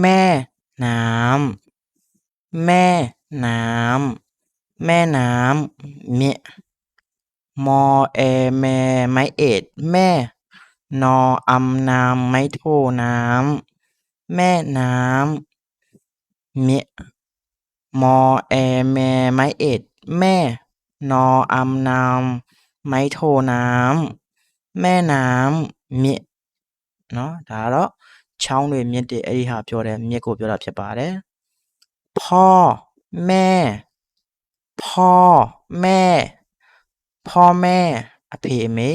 แม่น้ำ แม่น้ำ แม่น้ำมะ มอแอแม่ไม้เอ็ด แม่ นออำน้ำไม้โทน้ำ แม่น้ำมะ มอแอแม่ไม้เอ็ด แม่ นออำน้ำไม้โทน้ำ แม่น้ำมะ เนาะถ้าแล้ว ချောင်းတွေမြစ်တွေအဲ့ဒီဟာပြောတဲ့မြစ်ကိုပြောတာဖြစ်ပါတယ်။พ่อ แม่ พ่อ แม่ พ่อแม่ အဖေအမေ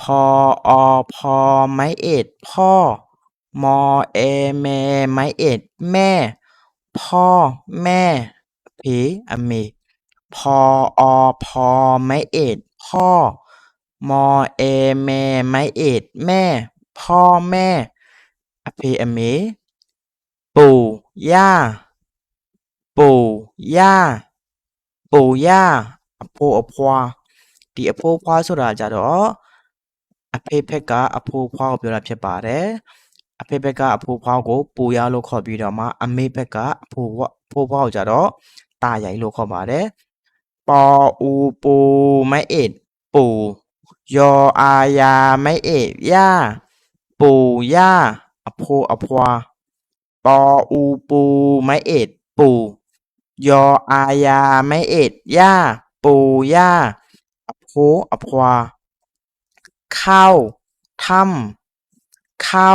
พออพอไม้เอ็ด พ่อ มอแอแมไม้เอ็ด แม่ พ่อ แม่အဖေအမေพออพอไม้เอ็ด พ่อ มอแอแมไม้เอ็ด แม่ พ่อแม่ အဖေအမေปู่ย่า ปู่ย่า ปู่ย่า အဖိုးအဖွား ဒီအဖိုးအဖွားဆိုတာကြတော့အဖေဖက်ကအဖိုးအဖွားကိုပြောတာဖြစ်ပါတယ်။အဖေဖက်ကအဖိုးအဖွားကိုปู่ย่าလို့ခေါ်ပြီးတော့မှအမေဖက်ကအဖိုးအဖိုးအဖွားကိုကြတော့ตาใหญ่လို့ခေါ်ပါတယ်။ปออูปูไม่เอ็ด ปู่ยออายาไม่เอ็ด ย่า ปู่ย่า အဖိုးအဖွားปออูปูไม่เอ็ด ปู่ยออายาไม่เอ็ด ย่า ปู่ย่า အဖိုးအဖွားเข้าถ้ำเข้า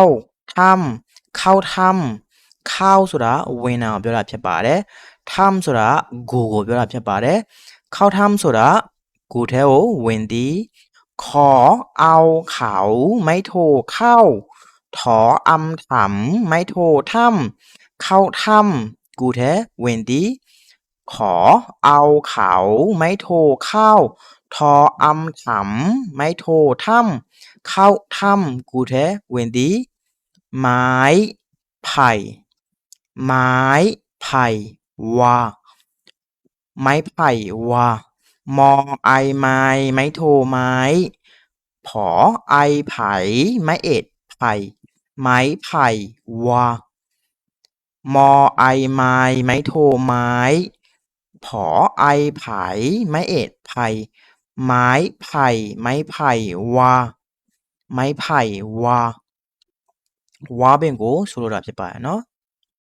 ถ้ำเข้าถ้ำเข้าဆိုတာဝင်တာကိုပြောတာဖြစ်ပါတယ်ถ้ำဆိုတာဂူကိုပြောတာဖြစ်ပါတယ်เข้าถ้ำဆိုတာဂူထဲကိုဝင်သည်ขอเอาเขาไม่โทเข้า ถออำถำไม่โทถ้ำเข้าถ้ำกูแท้เวนดีขอเอาเขาไม่โทเข้า ทออำถำไม่โทถ้ำเข้าถ้ำกูแท้เวนดีไม้ไผ่ไม้ไผ่วาไม้ไผ่วามอไอไม้ไม้โทไม้ ผอไอไผ่ไม้เอ็ดไผ่ ไม้ไผ่วะ มอไอไม้ไม้โทไม้ ผอไอไผ่ไม้เอ็ดไผ่ไม้ไผ่ไม้ไผ่วะ ไม้ไผ่วะวาเป็นกูสุรดับสิบแปเนาะ